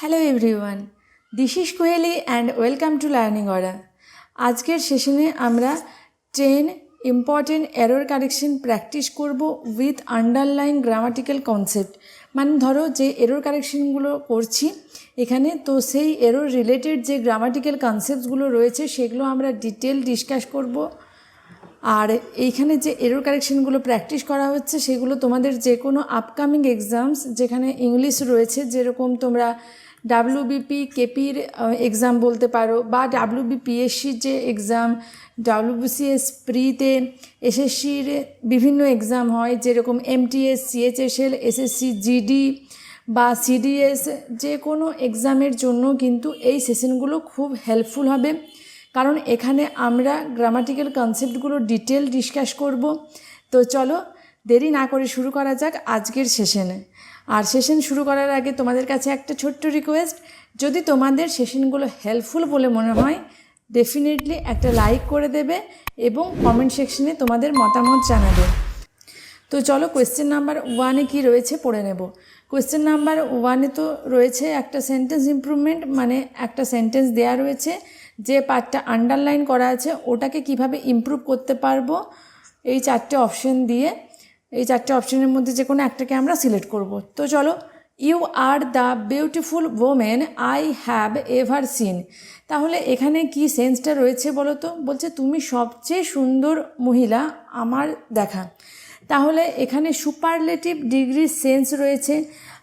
Hello everyone this is Koheli and welcome to learning aura আজকের সেশনে আমরা ten important error correction practice করব with underline grammatical concept মানে ধরো যে এরর কারেকশনগুলো করছি এখানে, তো সেই এরর রিলেটেড যে গ্রামাটিক্যাল কনসেপ্টসগুলো রয়েছে সেগুলো আমরা ডিটেল ডিসকাস করব। আর এইখানে যে এরর কারেকশনগুলো প্র্যাকটিস করা হচ্ছে সেগুলো তোমাদের যে কোনো আপকামিং এক্সামস যেখানে ইংলিশ রয়েছে, যেরকম তোমরা ডাব্লিউবিপি কেপির এক্সাম বলতে পারো, বা ডাব্লিউবিপিএসসির যে এক্সাম ডাব্লিউবিসিএস প্রিতে এসএসসির বিভিন্ন এক্সাম হয়, যেরকম এমটিএস সিএচএসএল এসএসসি জিডি বা সিডিএস যে কোনো এক্সামের জন্য কিন্তু এই সেশনগুলো খুব হেল্পফুল হবে। কারণ এখানে আমরা গ্রামাটিক্যাল কনসেপ্টগুলো ডিটেল ডিসকাস করব। তো চলো দেরি না করে শুরু করা যাক আজকের সেশনে আর সেশন শুরু করার আগে তোমাদের কাছে একটা ছোট্ট রিকোয়েস্ট যদি তোমাদের সেশনগুলো হেল্পফুল বলে মনে হয় ডেফিনেটলি একটা লাইক করে দেবে এবং কমেন্ট সেকশনে তোমাদের মতামত জানাবে। তো চলো কোয়েশ্চেন নাম্বার ওয়ানে কি রয়েছে পড়ে নেব। কোয়েশ্চেন নাম্বার ওয়ানে তো রয়েছে একটা সেন্টেন্স ইমপ্রুভমেন্ট মানে একটা সেন্টেন্স দেয়া রয়েছে, যে পার্টটা আন্ডারলাইন করা আছে, ওটাকে কীভাবে ইমপ্রুভ করতে পারব, এই চারটে অপশন দিয়ে এই চারটে অপশনের মধ্যে যে কোনো একটাকে আমরা সিলেক্ট করব। তো চলো you are the beautiful woman I have ever seen তাহলে এখানে কি সেন্সটা রয়েছে বলো তো? বলছে, তুমি সবচেয়ে সুন্দর মহিলা আমার দেখা। তাহলে এখানে সুপারলেটিভ ডিগ্রির সেন্স রয়েছে।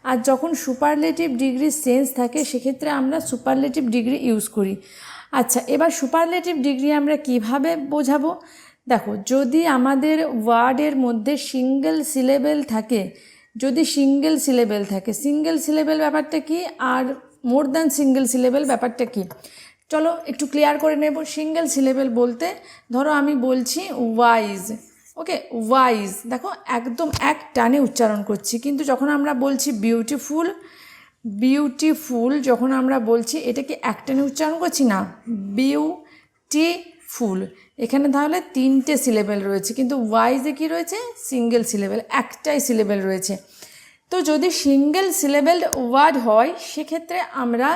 আর যখন সুপারলেটিভ ডিগ্রির সেন্স থাকে, সেক্ষেত্রে আমরা সুপারলেটিভ ডিগ্রি ইউজ করি। আচ্ছা এবার সুপারলেটিভ ডিগ্রি আমরা কীভাবে বোঝাবো? দেখো, যদি আমাদের ওয়ার্ডের মধ্যে সিঙ্গেল সিলেবেল থাকে, যদি সিঙ্গেল সিলেবেল থাকে, সিঙ্গেল সিলেবেল ব্যাপারটা কি? আর মোর দ্যান সিঙ্গেল সিলেবেল ব্যাপারটা কি? চলো একটু ক্লিয়ার করে নেব, সিঙ্গেল সিলেবেল বলতে, ধরো আমি বলছি ওয়াইজ, ওকে? ওয়াইজ, দেখো, একদম এক টানে উচ্চারণ করছি, কিন্তু যখন আমরা বলছি বিউটিফুল বিউটিফুল যখন আমরা বলছি, এটা কি এক টানে উচ্চারণ করছি না? বিউটিফুল। এখানে তাহলে তিনটে সিলেবেল রয়েছে, কিন্তু ওয়াইজে কি রয়েছে? সিঙ্গেল সিলেবেল একটাই সিলেবেল রয়েছে। তো যদি সিঙ্গেল সিলেবেল ওয়ার্ড হয়, সেক্ষেত্রে আমরা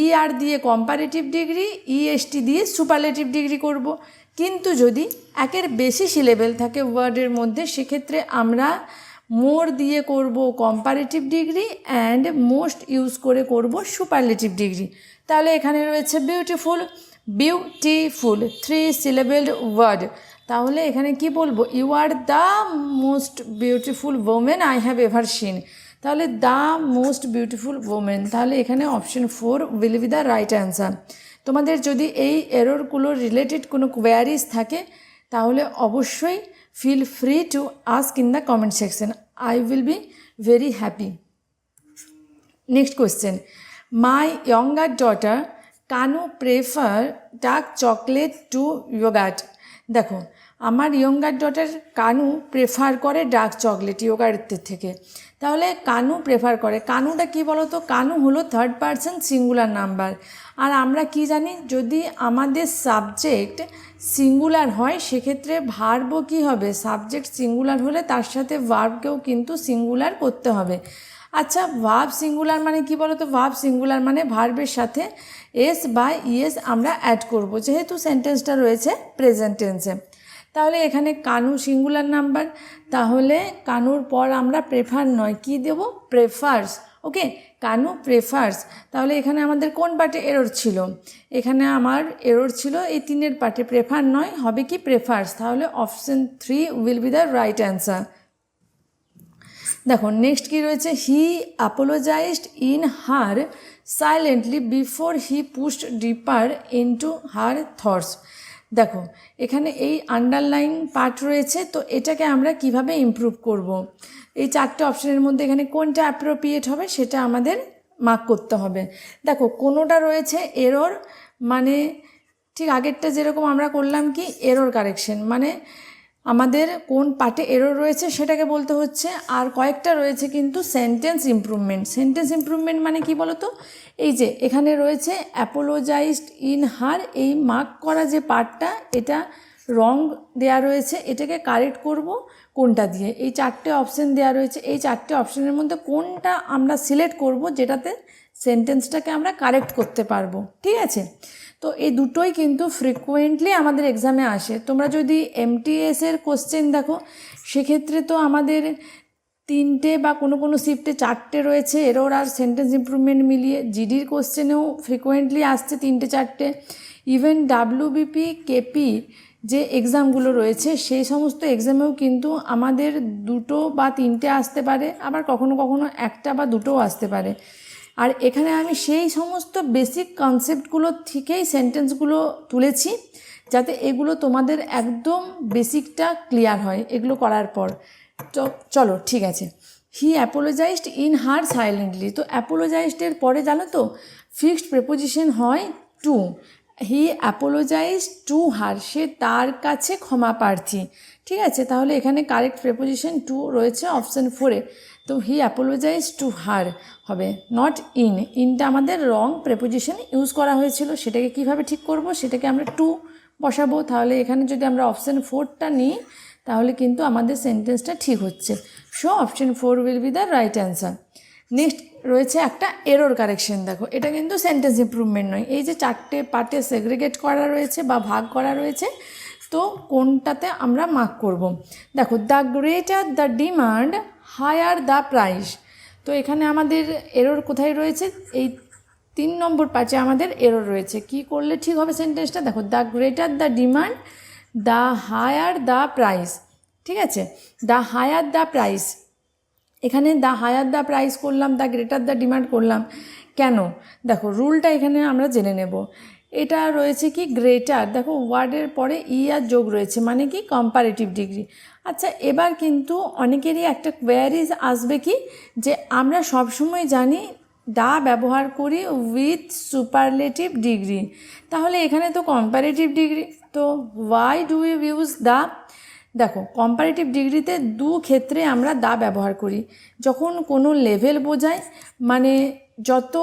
ই আর দিয়ে কম্পারেটিভ ডিগ্রি ইএসটি দিয়ে সুপারলেটিভ ডিগ্রি করব। কিন্তু যদি একের বেশি সিলেবেল থাকে ওয়ার্ডের মধ্যে, সেক্ষেত্রে আমরা মোর দিয়ে করব comparative degree and most use করে করব সুপারলেটিভ ডিগ্রি তাহলে এখানে রয়েছে beautiful beautiful three syllabled word তাহলে এখানে কি বলব? You are the most beautiful woman I have ever seen তাহলে দ্য মোস্ট বিউটিফুল ওমেন তাহলে এখানে option four will be the right answer তোমাদের যদি এই এররগুলো রিলেটেড কোনো কোয়ারিজ থাকে, তাহলে অবশ্যই feel free to ask in the comment section I will be very happy next question my younger daughter Kanu prefer dark chocolate to yogurt দেখো, আমার younger daughter Kanu prefer করে ডার্ক চকলেট ইয়োগার্টের থেকে। তাহলে কানু প্রেফার করে। কানুটা কি বলো তো কানু হলো থার্ড পার্সন সিঙ্গুলার নাম্বার আর আমরা কি জানি? যদি আমাদের সাবজেক্ট সিঙ্গুলার হয়, সেক্ষেত্রে ভার্বও কী হবে? সাবজেক্ট সিঙ্গুলার হলে তার সাথে ভার্বকেও কিন্তু সিঙ্গুলার করতে হবে। আচ্ছা ভার্ব সিঙ্গুলার মানে কি বলো তো ভার্ব সিঙ্গুলার মানে ভার্বের সাথে এস বা ইএস আমরা অ্যাড করব। যেহেতু সেন্টেন্সটা রয়েছে প্রেজেন্ট টেন্সে তাহলে এখানে কানু সিঙ্গুলার নাম্বার তাহলে কানুর পর আমরা প্রেফার নয়, কি দেব? প্রেফার্স ওকে কানু প্রেফার্স তাহলে এখানে আমাদের কোন পার্টে এরর ছিল? এখানে আমার এরর ছিল এই তিনের পার্টে প্রেফার নয়, হবে কি প্রেফার্স তাহলে option three will be the right answer দেখো নেক্সট কি রয়েছে? He apologized in her silently before he pushed deeper into her thoughts দেখো, এখানে এই আন্ডারলাইন পার্ট রয়েছে, তো এটাকে আমরা কীভাবে ইমপ্রুভ করব। এই চারটে অপশনের মধ্যে এখানে কোনটা অ্যাপ্রোপ্রিয়েট হবে সেটা আমাদের মার্ক করতে হবে। দেখো, কোনোটা রয়েছে এরর মানে ঠিক আগেরটা যেরকম আমরা করলাম কি? এরর কারেকশন মানে আমাদের কোন পার্টে এরর রয়েছে সেটাকে বলতে হচ্ছে, আর কয়েকটা রয়েছে কিন্তু সেন্টেন্স ইমপ্রুভমেন্ট সেন্টেন্স ইমপ্রুভমেন্ট মানে কি বলতো? এই যে, এখানে রয়েছে অ্যাপোলোজাইজড ইন হার এই মার্ক করা যে পার্টটা, এটা রং দেয়া রয়েছে, এটাকে কারেক্ট করব কোনটা দিয়ে? এই চারটে অপশন দেওয়া রয়েছে, এই চারটে অপশনের মধ্যে কোনটা আমরা সিলেক্ট করব যেটাতে সেন্টেন্সটাকে আমরা কারেক্ট করতে পারব। ঠিক আছে? তো এই দুটোই কিন্তু ফ্রিকুয়েন্টলি আমাদের এক্সামে আসে। তোমরা যদি এমটিএস এর কোশ্চেন দেখো, সেক্ষেত্রে তো আমাদের তিনটে বা কোনো কোনো শিফটে চারটে রয়েছে। এরোর আর সেন্টেন্স ইমপ্রুভমেন্ট মিলিয়ে জিডির কোশ্চেনেও ফ্রিকোয়েন্টলি আসছে তিনটে চারটে। ইভেন ডাব্লিউবিপি কেপি যে এক্সামগুলো রয়েছে, সেই সমস্ত এক্সামেও কিন্তু আমাদের দুটো বা তিনটে আসতে পারে। আবার কখনো কখনো একটা বা দুটোও আসতে পারে। আর এখানে আমি সেই সমস্ত বেসিক কনসেপ্টগুলো থেকেই সেন্টেন্সগুলো তুলেছি, যাতে এগুলো তোমাদের একদম বেসিকটা ক্লিয়ার হয় এগুলো করার পর। চলো, ঠিক আছে। He apologized in her silently তো অ্যাপোলোজাইজডের পরে জানো তো ফিক্সড প্রেপোজিশন হয় to he apologize to her সে তার কাছে ক্ষমা প্রার্থী। ঠিক আছে? তাহলে এখানে কারেক্ট প্রেপোজিশন টু রয়েছে অপশান ফোরে তো হি অ্যাপোলোজাইজ টু হার হবে নট ইন ইনটা আমাদের রং প্রেপোজিশন ইউজ করা হয়েছিল, সেটাকে কীভাবে ঠিক করব, সেটাকে আমরা টু বসাবো, তাহলে এখানে যদি আমরা অপশান ফোরটা নিই, তাহলে কিন্তু আমাদের সেন্টেন্সটা ঠিক হচ্ছে। So option four will be the right answer next রয়েছে একটা এরর কারেকশন দেখো, এটা কিন্তু সেন্টেন্স ইমপ্রুভমেন্ট নয়। এই যে চারটে পার্টে সেগ্রিগেট করা রয়েছে বা ভাগ করা রয়েছে, তো কোনটাতে আমরা মার্ক করব? দেখো the greater the demand higher the price. তো এখানে আমাদের এরর কোথায় রয়েছে? এই তিন নম্বর পার্টে আমাদের এরর রয়েছে। কি করলে ঠিক হবে সেন্টেন্সটা দেখো the greater the demand the higher the price ঠিক আছে? দ্য হায়ার দ্য প্রাইস এখানে দ্য হায়ার দ্য প্রাইস করলাম দ্য গ্রেটার দ্য ডিমান্ড করলাম। কেন? দেখো রুলটা এখানে আমরা জেনে নেব। এটা রয়েছে কি গ্রেটার দেখো ওয়ার্ডের পরে ই আর যোগ রয়েছে মানে কি? কম্পারেটিভ ডিগ্রি আচ্ছা এবার কিন্তু অনেকেরই একটা কোয়ারিজ আসবে কি? যে আমরা সবসময় জানি দা ব্যবহার করি উইথ সুপারলেটিভ ডিগ্রি তাহলে এখানে তো কম্পারেটিভ ডিগ্রি তো why do you use the দেখো কম্পারেটিভ ডিগ্রিতে দু ক্ষেত্রে আমরা দা ব্যবহার করি। যখন কোনো লেভেল বোঝায় মানে যত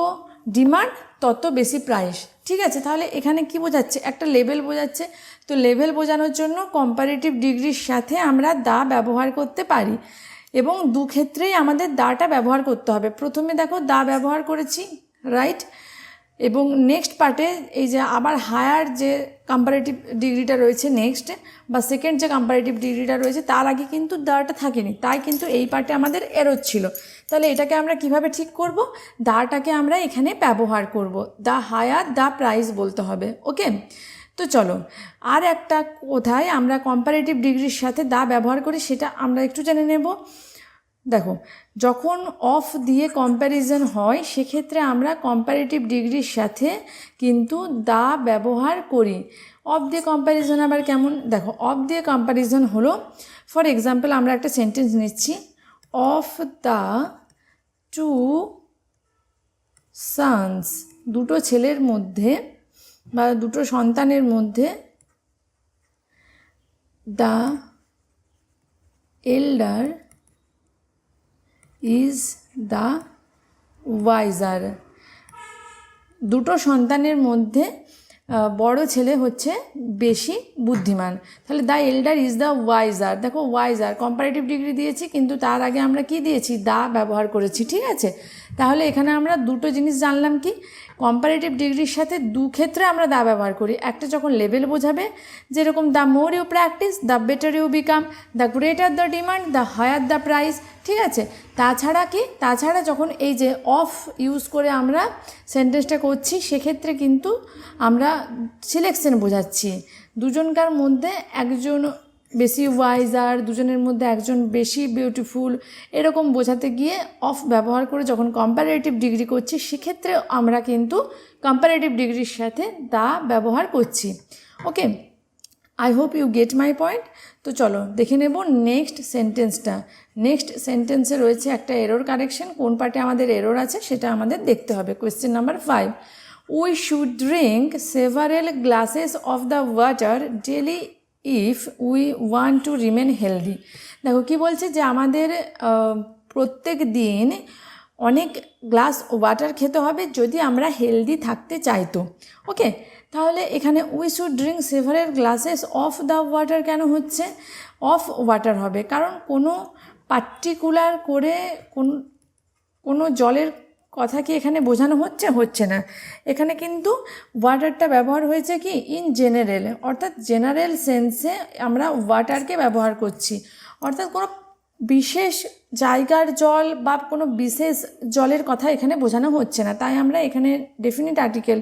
ডিমান্ড, তত বেশি প্রাইস ঠিক আছে? তাহলে এখানে কি বোঝাচ্ছে? একটা লেভেল বোঝাচ্ছে। তো লেভেল বোঝানোর জন্য কম্পারেটিভ ডিগ্রির সাথে আমরা দা ব্যবহার করতে পারি এবং দু ক্ষেত্রেই আমাদের দাটা ব্যবহার করতে হবে। প্রথমে দেখো দা ব্যবহার করেছি রাইট এবং নেক্সট পার্টে এই যে আবার হায়ার যে কম্পারেটিভ ডিগ্রিটা রয়েছে নেক্সট বা সেকেন্ড যে কম্পারেটিভ ডিগ্রিটা রয়েছে, তার আগে কিন্তু দাটা থাকেনি। তাই কিন্তু এই পার্টে আমাদের এরোর ছিল। তাহলে এটাকে আমরা কীভাবে ঠিক করব? দাটাকে আমরা এখানে ব্যবহার করব। দা হায়ার দা প্রাইস বলতে হবে, ওকে? তো চলো, আর একটা কোথায় আমরা কম্পারেটিভ ডিগ্রির সাথে দা ব্যবহার করি, সেটা আমরা একটু জেনে নেব। দেখো, যখন অফ দিয়ে কম্প্যারিজন হয়, সেক্ষেত্রে আমরা কম্পারেটিভ ডিগ্রির সাথে কিন্তু দা ব্যবহার করি। অফ দিয়ে কম্প্যারিজন আবার কেমন? দেখো অফ দিয়ে কম্প্যারিজন হলো ফর এক্সাম্পল আমরা একটা সেন্টেন্স নিচ্ছি অফ দ্য টু সানস দুটো ছেলের মধ্যে বা দুটো সন্তানের মধ্যে the elder is the wiser দুটো সন্তানের মধ্যে বড় ছেলে হচ্ছে বেশি বুদ্ধিমান। তাহলে the elder is the wiser দেখো ওয়াইজার কম্পারেটিভ ডিগ্রি দিয়েছি, কিন্তু তার আগে আমরা কি দিয়েছি? দা ব্যবহার করেছি, ঠিক আছে? তাহলে এখানে আমরা দুটো জিনিস জানলাম কি? কম্পারেটিভ ডিগ্রির সাথে দু ক্ষেত্রে আমরা দা ব্যবহার করি। একটা যখন লেভেল বোঝাবে, যেরকম the more you practice the better you become the greater the demand the higher the price ঠিক আছে? তাছাড়া কি? তাছাড়া যখন এই যে অফ ইউজ করে আমরা সেন্টেন্সটা করছি, সেক্ষেত্রে কিন্তু আমরা সিলেকশন বোঝাচ্ছি। দুজনকার মধ্যে একজন বেশি ওয়াইজার দুজনের মধ্যে একজন বেশি বিউটিফুল এরকম বোঝাতে গিয়ে অফ ব্যবহার করে যখন কম্পারেটিভ ডিগ্রি করছি, সেক্ষেত্রে আমরা কিন্তু কম্পারেটিভ ডিগ্রির সাথে দা ব্যবহার করছি। Okay I hope you get my point তো চলো, দেখে নেব নেক্সট সেন্টেন্সটা নেক্সট সেন্টেন্সে রয়েছে একটা এরোর কারেকশন কোন পার্টে আমাদের এরোর আছে সেটা আমাদের দেখতে হবে। Question number five we should drink several glasses of the water daily if we want to remain healthy দেখো, কি বলছে যে আমাদের প্রত্যেক দিন অনেক গ্লাস ওয়াটার খেতে হবে যদি আমরা হেলদি থাকতে চাইতো ওকে তাহলে এখানে we should drink several glasses of the water কেন হচ্ছে? অফ ওয়াটার হবে। কারণ কোনো পার্টিকুলার করে কোন, কোনো জলের কথা কি এখানে বোঝানো হচ্ছে হচ্ছে না। এখানে কিন্তু ওয়াটারটা ব্যবহার হয়েছে কি? ইন জেনারেল অর্থাৎ জেনারেল সেন্সে আমরা ওয়াটারকে ব্যবহার করছি। অর্থাৎ কোনো বিশেষ জায়গার জল বা কোনো বিশেষ জলের কথা এখানে বোঝানো হচ্ছে না। তাই আমরা এখানে ডেফিনিট আর্টিকেল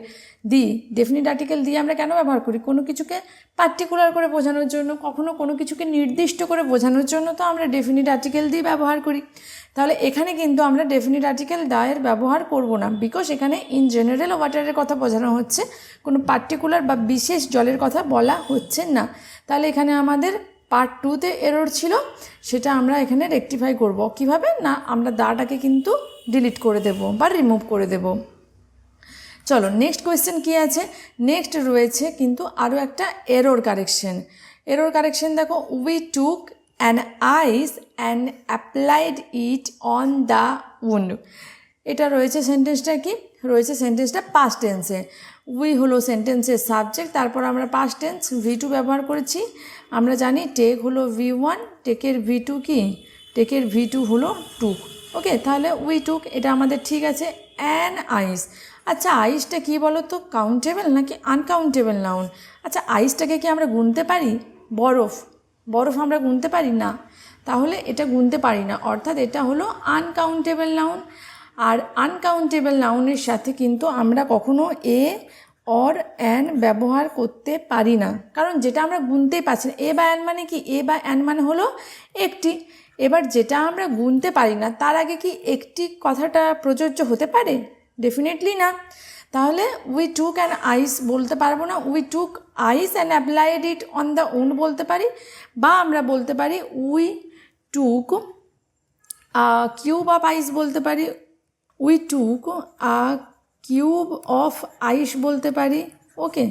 দিই। ডেফিনিট আর্টিকেল দিয়ে আমরা কেন ব্যবহার করি? কোনো কিছুকে পার্টিকুলার করে বোঝানোর জন্য, কখনো কোনো কিছুকে নির্দিষ্ট করে বোঝানোর জন্য তো আমরা ডেফিনিট আর্টিকেল দিয়ে ব্যবহার করি। তাহলে এখানে কিন্তু আমরা ডেফিনিট আর্টিকেল দায়ের ব্যবহার করব না। বিকজ এখানে ইন জেনারেল ওয়াটারের কথা বোঝানো হচ্ছে, কোনো পার্টিকুলার বা বিশেষ জলের কথা বলা হচ্ছে না। তাহলে এখানে আমাদের পার্ট টুতে এরর ছিল, সেটা আমরা এখানে রেকটিফাই করব। কীভাবে? না, আমরা দাটাকে কিন্তু ডিলিট করে দেব বা রিমুভ করে দেব। চলো নেক্সট কোয়েশ্চেন কী আছে? নেক্সট রয়েছে কিন্তু আরও একটা এরর কারেকশন এরর কারেকশন দেখো we took an ice and applied it on the wound এটা রয়েছে সেন্টেন্সটা কি? রয়েছে সেন্টেন্সটা পাস্ট টেন্সে উই হলো সেন্টেন্সের সাবজেক্ট তারপর আমরা পাস্ট টেন্স ভি টু ব্যবহার করেছি। আমরা জানি টেক হলো ভি ওয়ান টেকের ভি টু কি? টেকের ভি টু হলো টুক ওকে তাহলে উই টুক এটা আমাদের ঠিক আছে অ্যান আইস আচ্ছা আইসটা কি বলো তো কাউন্টেবল নাকি আনকাউন্টেবল নাউন আচ্ছা আইসটাকে কি আমরা গুনতে পারি? বরফ। বরফ আমরা গুনতে পারি না। তাহলে এটা গুনতে পারি না। অর্থাৎ এটা হলো আনকাউন্টেবল নাউন আর আনকাউন্টেবল নাউনের সাথে কিন্তু আমরা কখনো এ অর অ্যান ব্যবহার করতে পারি না। কারণ যেটা আমরা গুনতেই পারছি না। এ বা অ্যান মানে কি? এ বা অ্যান মানে হলো একটি। এবার যেটা আমরা গুনতে পারি না, তার আগে কি একটি কথাটা প্রযোজ্য হতে পারে? ডেফিনেটলি না। তাহলে উই টুক অ্যান্ড আইস বলতে পারব না। We took ice and applied it on the wound বলতে পারি। বা আমরা বলতে পারি we took cube of ice বলতে পারি। We took a cube of ice বলতে পারি। ওকে,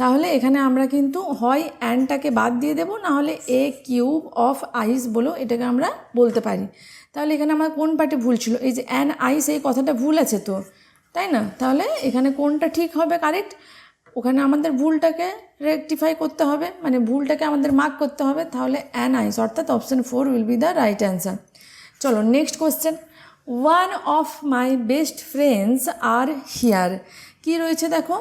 তাহলে এখানে আমরা কিন্তু হয় অ্যানটাকে বাদ দিয়ে দেবো, না হলে এ কিউব অফ আইস বলো এটাকে আমরা বলতে পারি। তাহলে এখানে আমার কোন পার্টে ভুল ছিল? এই যে অ্যান আইস এই কথাটা ভুল আছে তো, তাই না? তাহলে এখানে কোনটা ঠিক হবে কারেক্ট? ওখানে আমাদের ভুলটাকে রেকটিফাই করতে হবে মানে ভুলটাকে আমাদের মার্ক করতে হবে। তাহলে অ্যান আইস অর্থাৎ option four will be the right answer. চলো, next question one of my best friends are here কি রয়েছে দেখো?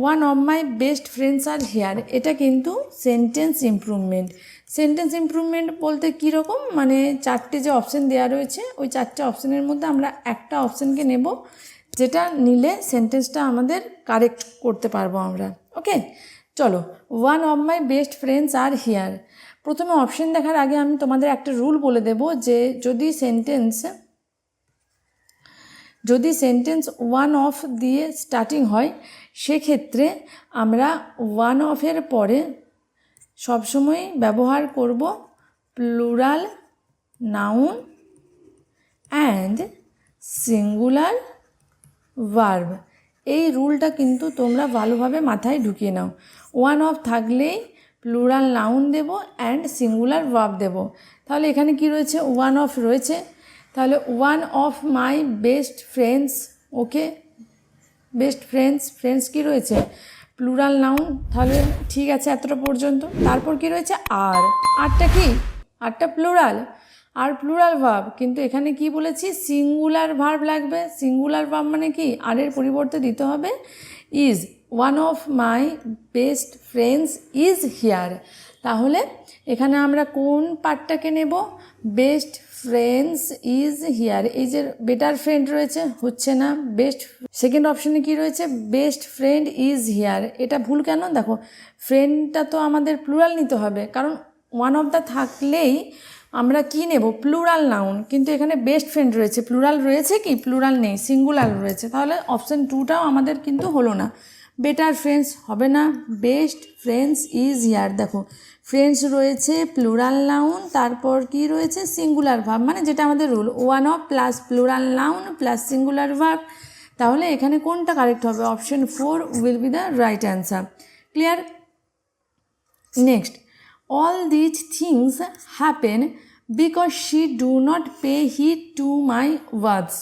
One of my best friends are here এটা কিন্তু সেন্টেন্স ইমপ্রুভমেন্ট সেন্টেন্স ইমপ্রুভমেন্ট বলতে কীরকম মানে চারটে যে অপশান দেওয়া রয়েছে, ওই চারটে অপশানের মধ্যে আমরা একটা অপশানকে নেব, যেটা নিলে সেন্টেন্সটা আমাদের কারেক্ট করতে পারব আমরা। ওকে চলো one of my best friends are here প্রথমে অপশন দেখার আগে আমি তোমাদের একটা রুল বলে দেব যে যদি সেন্টেন্স যদি সেন্টেন্স ওয়ান অফ দিয়ে স্টার্টিং হয়, সেক্ষেত্রে আমরা ওয়ান অফের পরে সবসময় ব্যবহার করব plural noun and singular verb এই রুলটা কিন্তু তোমরা ভালোভাবে মাথায় ঢুকিয়ে নাও। ওয়ান অফ থাকলেই প্লুরাল নাউন দেব অ্যান্ড সিঙ্গুলার ভার্ব দেব। তাহলে এখানে কি রয়েছে? ওয়ান অফ রয়েছে। তাহলে one of my best friends okay best friends friends কি রয়েছে? প্লুরাল নাউন তাহলে ঠিক আছে এতটা পর্যন্ত। তারপর কি রয়েছে? আর। আরটা কি? আরটা প্লুরাল আর প্লুরাল ভার্ব কিন্তু এখানে কি বলেছি? সিঙ্গুলার ভার্ব লাগবে। সিঙ্গুলার ভার্ব মানে কি? আরের পরিবর্তে দিতে হবে is one of my best friends is here তাহলে এখানে আমরা কোন পার্টটাকে নেব? বেস্ট ফ্রেন্ডস ইজ হিয়ার এই যে বেটার ফ্রেন্ড রয়েছে, হচ্ছে না বেস্ট সেকেন্ড অপশনে কি রয়েছে? বেস্ট ফ্রেন্ড ইজ হিয়ার এটা ভুল কেন? দেখো ফ্রেন্ডটা তো আমাদের প্লুরাল নিতে হবে, কারণ ওয়ান অফ দ্য থাকলেই আমরা কি নেব? প্লুরাল নাউন কিন্তু এখানে বেস্ট ফ্রেন্ড রয়েছে। প্লুরাল রয়েছে কি? প্লুরাল নেই সিঙ্গুলার রয়েছে। তাহলে অপশান টুটাও আমাদের কিন্তু হলো না। বেটার ফ্রেন্ডস হবে না বেস্ট ফ্রেন্ডস ইজ ইয়ার দেখো ফ্রেন্ডস রয়েছে প্লুরাল নাউন তারপর কি রয়েছে? সিঙ্গুলার ভার্ব মানে যেটা আমাদের rule one of plus plural noun plus singular verb তাহলে এখানে কোনটা কারেক্ট হবে? Option four will be the right answer clear next all these things happen because she do not pay heed to my words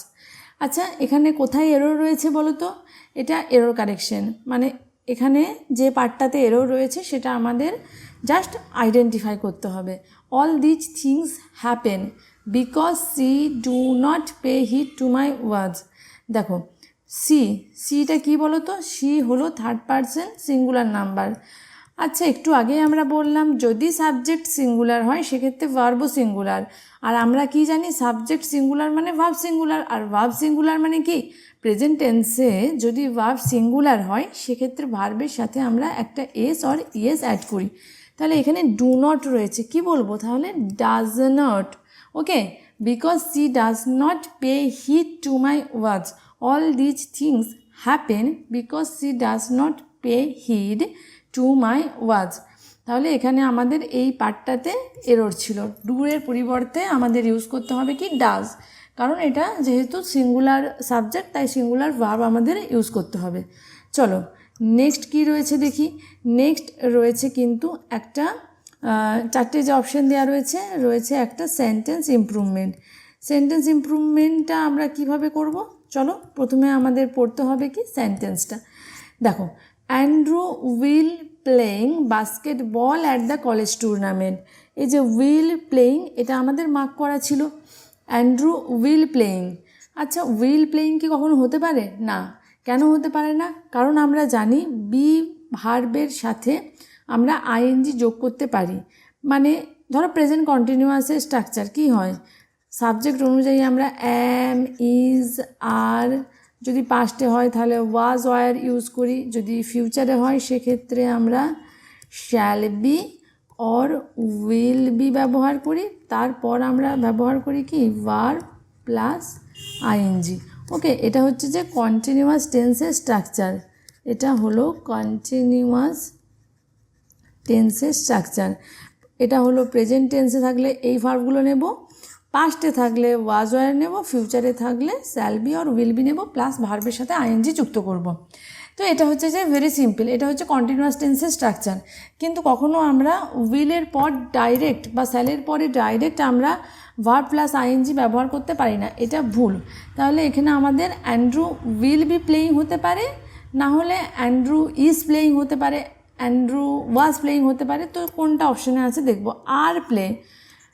আচ্ছা এখানে কোথায় error রয়েছে বলো তো এটা এরর কারেকশন মানে এখানে যে পার্টটাতে এরর রয়েছে সেটা আমাদের জাস্ট আইডেন্টিফাই করতে হবে। All these things happen because she do not pay heed to my words দেখো সি সিটা কি বলো তো সি হলো থার্ড পার্সন সিঙ্গুলার নাম্বার আচ্ছা একটু আগে আমরা বললাম, যদি সাবজেক্ট সিঙ্গুলার হয়, সেক্ষেত্রে ভার্বও সিঙ্গুলার আর আমরা কি জানি সাবজেক্ট সিঙ্গুলার মানে ভার্ব সিঙ্গুলার আর ভার্ব সিঙ্গুলার মানে কি? প্রেজেন্ট টেন্সে যদি ভার্ব সিঙ্গুলার হয়, সেক্ষেত্রে ভার্বের সাথে আমরা একটা এস অর ইয়েস অ্যাড করি। তাহলে এখানে ডু নট রয়েছে। কি বলব? তাহলে does not okay because she does not pay heed to my words all these things happen because she does not pay heed to my ওয়াজ তাহলে এখানে আমাদের এই পার্টটাতে এরর ছিল। ডুয়ের পরিবর্তে আমাদের ইউজ করতে হবে কি? ডাজ কারণ এটা যেহেতু সিঙ্গুলার সাবজেক্ট তাই সিঙ্গুলার ভার্ব আমাদের ইউজ করতে হবে। চলো নেক্সট কি রয়েছে দেখি? নেক্সট রয়েছে কিন্তু একটা চারটে যে অপশন দেওয়া রয়েছে রয়েছে একটা সেন্টেন্স ইমপ্রুভমেন্ট সেন্টেন্স ইমপ্রুভমেন্টটা আমরা কীভাবে করব? চলো, প্রথমে আমাদের পড়তে হবে কি? সেন্টেন্সটা দেখো Andrew will playing basketball at the college tournament এই যে উইল প্লেয়িং এটা আমাদের মার্ক করা ছিল। অ্যান্ড্রু উইল প্লেয়িং আচ্ছা উইল প্লেয়িং কি কখনো হতে পারে? না। কেন হতে পারে না? কারণ আমরা জানি বি ভার্বের সাথে আমরা আইএনজি যোগ করতে পারি। মানে ধরো প্রেজেন্ট কন্টিনিউয়াসের স্ট্রাকচার কি হয়? সাবজেক্ট অনুযায়ী আমরা অ্যাম ইজ আর যদি পাস্টে হয় তাহলে ওয়াজ ওয়ার ইউজ করি। যদি ফিউচারে হয় সেক্ষেত্রে আমরা shall be or will be ব্যবহার করি। তারপর আমরা ব্যবহার করি কি? ওয়ার প্লাস আইএনজি ওকে এটা হচ্ছে যে কন্টিনিউয়াস টেন্সের স্ট্রাকচার এটা হলো কন্টিনিউয়াস টেন্সের স্ট্রাকচার এটা হলো প্রেজেন্ট টেন্সে থাকলে এই ভার্বগুলো নেব পাস্টে থাকলে ওয়াজ ওয়ার নেব ফিউচারে থাকলে স্যালবি আর উইল বি নেব প্লাস ভার্বের সাথে আইএনজি যুক্ত করব। তো এটা হচ্ছে যে ভেরি সিম্পল এটা হচ্ছে কন্টিনিউয়াস টেন্সের স্ট্রাকচার কিন্তু কখনো আমরা উইলের পর ডাইরেক্ট বা স্যালের পরে ডাইরেক্ট আমরা ভার্ব প্লাস আইএনজি ব্যবহার করতে পারি না, এটা ভুল। তাহলে এখানে আমাদের অ্যান্ড্রু উইল বি প্লেয়িং হতে পারে, না হলে অ্যান্ড্রু ইজ প্লেয়িং হতে পারে, অ্যান্ড্রু ওয়াজ প্লেয়িং হতে পারে, তো কোনটা অপশানে আছে দেখব। আর প্লে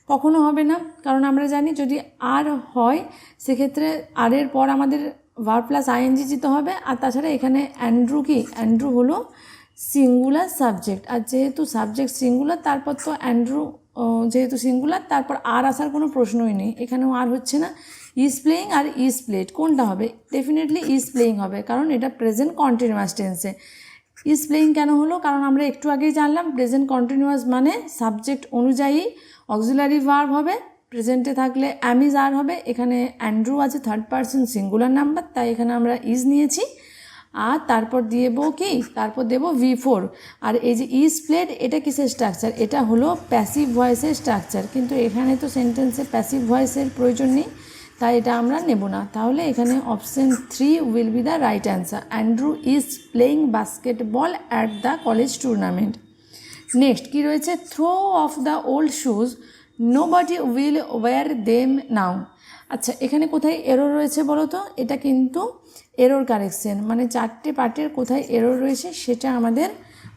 কখনো হবে না, কারণ আমরা জানি যদি আর হয়, সেক্ষেত্রে আরের পর আমাদের ভার প্লাস আইএনজি দিতে হবে, আর তাছাড়া এখানে অ্যান্ড্রু কি? অ্যান্ড্রু হলো সিঙ্গুলার সাবজেক্ট আর যেহেতু সাবজেক্ট সিঙ্গুলার তারপর তো অ্যান্ড্রু যেহেতু সিঙ্গুলার তারপর আর আসার কোনো প্রশ্নই নেই। এখানেও আর হচ্ছে না। ইজ প্লেয়িং আর ইজ প্লেড কোনটা হবে? ডেফিনেটলি ইজ প্লেয়িং হবে, কারণ এটা প্রেজেন্ট কন্টিনিউয়াস টেন্সে ইজ প্লেয়িং কেন হলো? কারণ আমরা একটু আগেই জানলাম প্রেজেন্ট কন্টিনিউয়াস মানে সাবজেক্ট অনুযায়ী অক্সিলারি ভার্ব হবে। প্রেজেন্টে থাকলে অ্যামিজ আর হবে, এখানে অ্যান্ড্রু আছে থার্ড পার্সন সিঙ্গুলার নাম্বার তাই এখানে আমরা ইজ নিয়েছি। আর তারপর দেবো কি? তারপর দেবো ভি ফোর আর এই যে ইজ প্লেড এটা কিসের স্ট্রাকচার এটা হলো প্যাসিভ ভয়েসের স্ট্রাকচার কিন্তু এখানে তো সেন্টেন্সে প্যাসিভ ভয়েসের প্রয়োজন নেই, তাই এটা আমরা নেব না। তাহলে এখানে option three will be the right answer Andrew is playing basketball at the college tournament next কি রয়েছে? Throw of the old shoes nobody will wear them now আচ্ছা এখানে কোথায় এরর রয়েছে বলো তো? এটা কিন্তু এরর কারেকশন মানে চারটে পার্টের কোথায় এরর রয়েছে সেটা আমাদের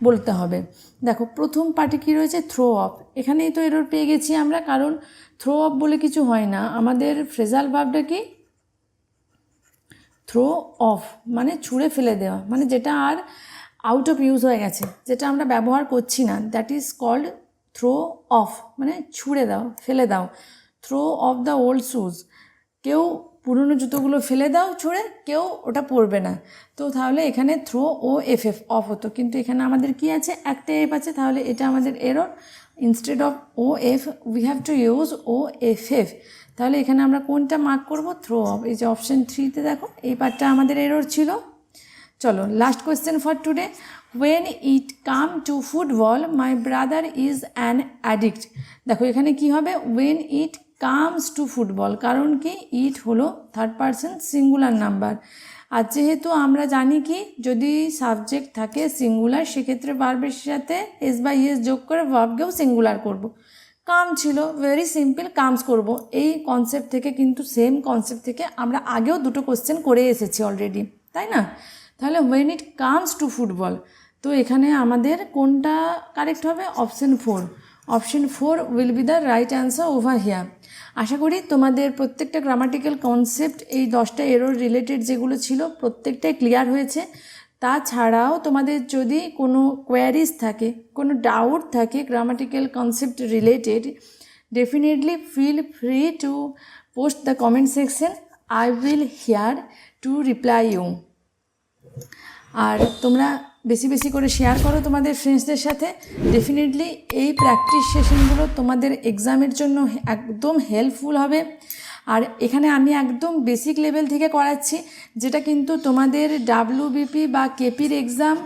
বলতে হবে। দেখো, প্রথম পার্টে কী রয়েছে? থ্রো অফ এখানেই তো এরর পেয়ে গেছি আমরা, কারণ থ্রো অফ বলে কিছু হয় না। আমাদের ফ্রেজাল ভাবটা কি? থ্রো অফ মানে ছুঁড়ে ফেলে দেওয়া মানে যেটা আর আউট অফ ইউজ হয়ে গেছে, যেটা আমরা ব্যবহার করছি না। That is called throw of মানে ছুঁড়ে দাও, ফেলে দাও। Throw of the old shoes কেউ পুরনো জুতোগুলো ফেলে দাও, ছুঁড়ে, কেউ ওটা পরবে না। তো তাহলে এখানে throw O F F off হতো। কিন্তু এখানে আমাদের কি আছে? একটা এফ আছে, তাহলে এটা আমাদের error instead of O F we have to use O F F তাহলে এখানে আমরা কোনটা মার্ক করব? থ্রো অফ এই যে অপশন থ্রিতে দেখো, এই পার্টটা আমাদের এরর ছিল। চলো last question for today when it come to football my brother is an addict দেখো, এখানে কি হবে? When it comes to football কারণ কি? ইট হলো থার্ড পার্সন সিঙ্গুলার নাম্বার আর যেহেতু আমরা জানি কি, যদি সাবজেক্ট থাকে সিঙ্গুলার সেক্ষেত্রে ভার্বের সাথে এস বাই এস যোগ করে ভার্বকেও সিঙ্গুলার করব। কাম ছিল ভেরি সিম্পল কামস করব। এই কনসেপ্ট থেকে কিন্তু সেম কনসেপ্ট থেকে আমরা আগেও দুটো কোশ্চেন করে এসেছি অলরেডি তাই না? তাহলে when it comes to football তো এখানে আমাদের কোনটা কারেক্ট হবে? Option four option four will be the right answer over here আশা করি তোমাদের প্রত্যেকটা গ্রামাটিক্যাল কনসেপ্ট এই দশটা এরোর রিলেটেড যেগুলো ছিল প্রত্যেকটাই ক্লিয়ার হয়েছে। তাছাড়াও তোমাদের যদি কোনো কোয়ারিজ থাকে, কোনো ডাউট থাকে grammatical concept related definitely feel free to post the comment section I will here to reply you আর তোমরা বেশি বেশি করে শেয়ার করো তোমাদের ফ্রেন্ডসদের সাথে। ডেফিনেটলি এই প্র্যাকটিস সেশনগুলো তোমাদের এক্সামের জন্য একদম হেল্পফুল হবে। আর এখানে আমি একদম বেসিক লেভেল থেকে করাচ্ছি, যেটা কিন্তু তোমাদের ডাব্লিউবিপি বা কেপির এক্সাম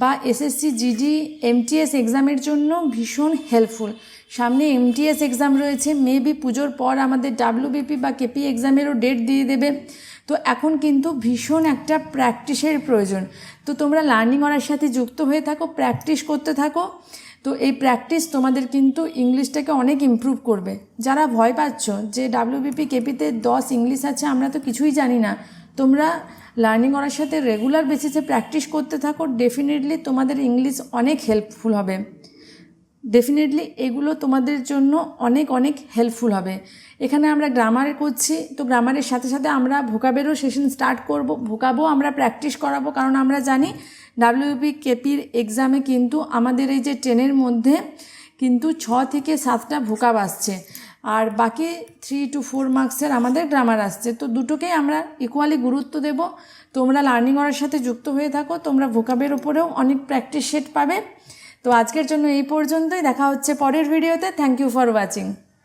বা এসএসসি জিডি এমটিএস এক্সামের জন্য ভীষণ হেল্পফুল সামনে এমটিএস এক্সাম রয়েছে মেবি পুজোর পর আমাদের ডাব্লিউবিপি বা কেপি এক্সামেরও ডেট দিয়ে দেবে। তো এখন কিন্তু ভীষণ একটা প্র্যাকটিসের প্রয়োজন। তো তোমরা লার্নিং করার সাথে যুক্ত হয়ে থাকো প্র্যাকটিস করতে থাকো। তো এই প্র্যাকটিস তোমাদের কিন্তু ইংলিশটাকে অনেক ইমপ্রুভ করবে। যারা ভয় পাচ্ছ যে ডাব্লিউবিপি কেপিতে দশ ইংলিশ আছে, আমরা তো কিছুই জানি না। তোমরা লার্নিং করার সাথে রেগুলার বেসিসে প্র্যাকটিস করতে থাকো। ডেফিনেটলি তোমাদের ইংলিশ অনেক হেল্পফুল হবে। ডেফিনেটলি এগুলো তোমাদের জন্য অনেক অনেক হেল্পফুল হবে। এখানে আমরা গ্রামার করছি, তো গ্রামারের সাথে সাথে আমরা ভোকাবেরও সেশন স্টার্ট করব ভোকাবও আমরা প্র্যাকটিস করাবো, কারণ আমরা জানি ডাব্লিউপি কেপির এক্সামে কিন্তু আমাদের এই যে ট্রেনের মধ্যে কিন্তু ছ থেকে সাতটা ভোকাব আসছে। আর বাকি থ্রি টু ফোর মার্কসের আমাদের গ্রামার আসছে। তো দুটোকেই আমরা ইকুয়ালি গুরুত্ব দেব। তোমরা লার্নিং করার সাথে যুক্ত হয়ে থাকো, তোমরা ভোকাবের ওপরেও অনেক প্র্যাকটিস সেট পাবে। তো আজকের জন্য এই পর্যন্তই। দেখা হচ্ছে পরের ভিডিওতে থ্যাংক ইউ ফর ওয়াচিং